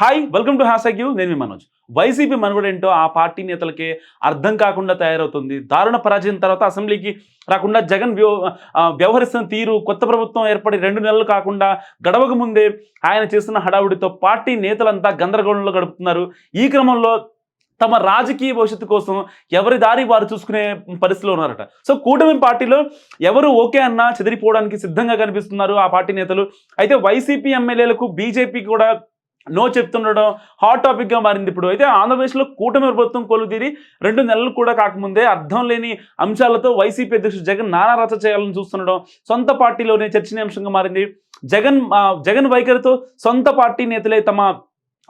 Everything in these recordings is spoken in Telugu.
Hi welcome to hash you నేను మీ మనోజ్. వైసీపీ మనుగడ ఏంటో ఆ పార్టీ నేతలకే అర్థం కాకుండా తయారవుతుంది. దారుణ పరాజయం తర్వాత అసెంబ్లీకి రాకుండా జగన్ వ్యవహరిస్తున్న తీరు కొత్త ప్రభుత్వం ఏర్పడి రెండు నెలలు కాకుండా గడవక ముందే ఆయన చేస్తున్న హడావుడితో పార్టీ నేతలంతా గందరగోళంలో గడుపుతున్నారు. ఈ క్రమంలో తమ రాజకీయ భవిష్యత్తు కోసం ఎవరి దారి వారు చూసుకునే పరిస్థితిలో ఉన్నారట. సో కూటమి పార్టీలో ఎవరు ఓకే అన్నా చెదిరిపోవడానికి సిద్ధంగా కనిపిస్తున్నారు ఆ పార్టీ నేతలు. అయితే వైసీపీ ఎమ్మెల్యేలకు బీజేపీ కూడా నో చెప్తుండడం హాట్ టాపిక్గా మారింది ఇప్పుడు. అయితే ఆంధ్రప్రదేశ్లో కూటమి ప్రభుత్వం కొలుతీరి రెండు నెలలు కూడా కాకముందే అర్థం లేని అంశాలతో వైసీపీ అధ్యక్షుడు జగన్ నానా రచ చేయాలని చూస్తుండడం సొంత పార్టీలోనే చర్చనీయాంశంగా మారింది. జగన్ జగన్ వైఖరితో సొంత పార్టీ నేతలే తమ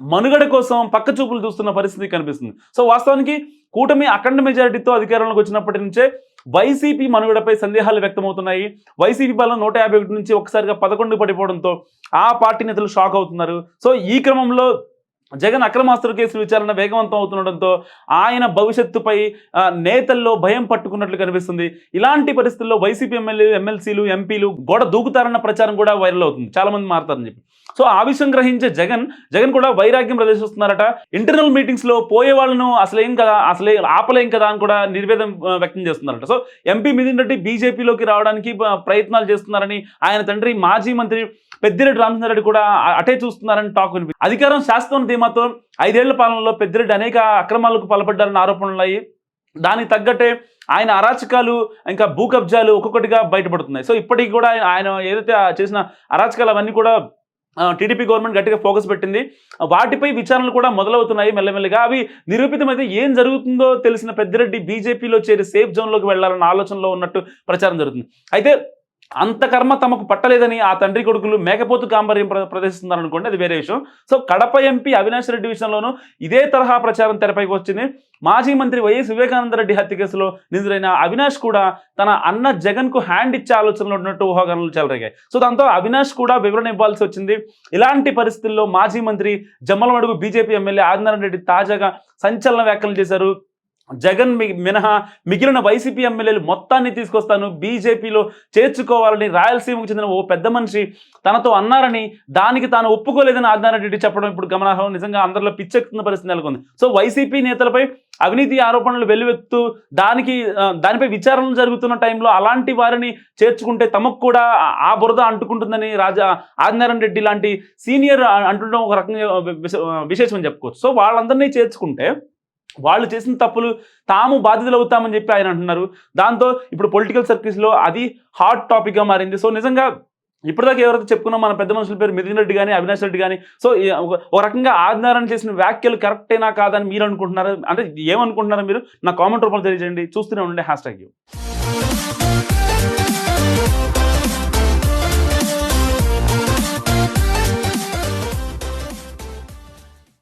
మనుగడ కోసం పక్క చూపులు చూస్తున్న పరిస్థితి కనిపిస్తుంది. సో వాస్తవానికి కూటమి అఖండ మెజారిటీతో అధికారంలోకి వచ్చినప్పటి నుంచే వైసీపీ మనుగడపై సందేహాలు వ్యక్తమవుతున్నాయి. వైసీపీ బలం నూట యాభై ఒకటి నుంచి ఒకసారిగా పదకొండు పడిపోవడంతో ఆ పార్టీ నేతలు షాక్ అవుతున్నారు. సో ఈ క్రమంలో జగన్ అక్రమాస్తుల కేసుల విచారణ వేగవంతం అవుతుండడంతో ఆయన భవిష్యత్తుపై నేతల్లో భయం పట్టుకున్నట్లు కనిపిస్తుంది. ఇలాంటి పరిస్థితుల్లో వైసీపీ ఎమ్మెల్యే ఎమ్మెల్సీలు ఎంపీలు గోడ దూకుతారన్న ప్రచారం కూడా వైరల్ అవుతుంది. చాలా మంది మారుతారని చెప్పి. సో ఆ విషయం గ్రహించే జగన్ జగన్ కూడా వైరాగ్యం ప్రదర్శిస్తున్నారట. ఇంటర్నల్ మీటింగ్స్లో పోయే వాళ్ళను అసలేం కదా అసలే ఆపలేం కదా అని కూడా నిర్వేదం వ్యక్తం చేస్తున్నారట. సో ఎంపీ మిథున్ రెడ్డి బీజేపీలోకి రావడానికి ప్రయత్నాలు చేస్తున్నారని ఆయన తండ్రి మాజీ మంత్రి పెద్దిరెడ్డి రామచంద్రరెడ్డి కూడా అటే చూస్తున్నారని టాక్ వినిపి అధికారం శాస్త్రం మాత్రం ఐదేళ్ళ పాలనలో పెద్దిరెడ్డి అనేక అక్రమాలకు పాల్పడ్డారని ఆరోపణలు ఉన్నాయి. దానికి తగ్గట్టే ఆయన అరాచకాలు ఇంకా భూ కబ్జాలు ఒక్కొక్కటిగా బయటపడుతున్నాయి. సో ఇప్పటికి కూడా ఆయన- ఏదైతే చేసిన అరాచకాలు అవన్నీ కూడా టీడీపీ గవర్నమెంట్ గట్టిగా ఫోకస్ పెట్టింది. వాటిపై విచారణలు కూడా మొదలవుతున్నాయి మెల్లమెల్లగా. అవి నిరూపితమైతే ఏం జరుగుతుందో తెలిసిన పెద్దిరెడ్డి బీజేపీలో చేరి సేఫ్ జోన్లోకి వెళ్ళాలన్న ఆలోచనలో ఉన్నట్టు ప్రచారం జరుగుతుంది. అయితే అంత కర్మ తమకు పట్టలేదని ఆ తండ్రి కొడుకులు మేకపోతు కాంబర్యం ప్ర ప్రదర్శిస్తున్నారు అనుకోండి అది వేరే విషయం. సో కడప ఎంపీ అవినాష్ రెడ్డి విషయంలోనూ ఇదే తరహా ప్రచారం తెరపైకి వచ్చింది. మాజీ మంత్రి వైఎస్ వివేకానంద రెడ్డి హత్య కేసులో నిందితుడైన అవినాష్ కూడా తన అన్న జగన్కు హ్యాండ్ ఇచ్చే ఆలోచనలో ఉన్నట్టు ఊహాగానాలు చెలరేగాయి. సో దాంతో అవినాష్ కూడా వివరణ ఇవ్వాల్సి వచ్చింది. ఇలాంటి పరిస్థితుల్లో మాజీ మంత్రి జమ్మలమడుగు బీజేపీ ఎమ్మెల్యే ఆదినారాయణ రెడ్డి తాజాగా సంచలన వ్యాఖ్యలు చేశారు. జగన్ మి- మినహా మిగిలిన వైసీపీ ఎమ్మెల్యేలు మొత్తాన్ని తీసుకొస్తాను. బీజేపీలో చేర్చుకోవాలని రాయలసీమకు చెందిన ఓ పెద్ద మనిషి తనతో అన్నారని దానికి తాను ఒప్పుకోలేదని ఆదినారాయణ రెడ్డి చెప్పడం ఇప్పుడు గమనార్హం. నిజంగా అందరిలో పిచ్చెక్కుతున్న పరిస్థితి నెలకొంది. సో వైసీపీ నేతలపై అవినీతి ఆరోపణలు వెల్లువెత్తు దానికి దానిపై విచారణలు జరుగుతున్న టైంలో అలాంటి వారిని చేర్చుకుంటే తమకు కూడా ఆ- బురద అంటుకుంటుందని రాజా ఆదినారాయణ రెడ్డి లాంటి సీనియర్ అంటుండడం ఒక రకంగా విశేషమని చెప్పుకోవచ్చు. సో వాళ్ళందరినీ చేర్చుకుంటే వాళ్ళు చేసిన తప్పులు తాము బాధితులు అవుతామని చెప్పి ఆయన అంటున్నారు. దాంతో ఇప్పుడు పొలిటికల్ సర్కిల్స్లో అది హాట్ టాపిక్గా మారింది. సో నిజంగా ఇప్పటిదాకా ఎవరైతే చెప్పుకున్నా మన పెద్ద మనుషుల పేరు మిథున్ రెడ్డి కానీ అవినాష్ రెడ్డి కానీ సో ఒక- రకంగా ఆదినారాయణ చేసిన వ్యాఖ్యలు కరెక్టేనా కాదని మీరు అనుకుంటున్నారు? అంటే ఏమనుకుంటున్నారో మీరు నా కామెంట్ రూపంలో తెలియజేయండి. చూస్తూనే ఉండే హ్యాష్ ట్యాగ్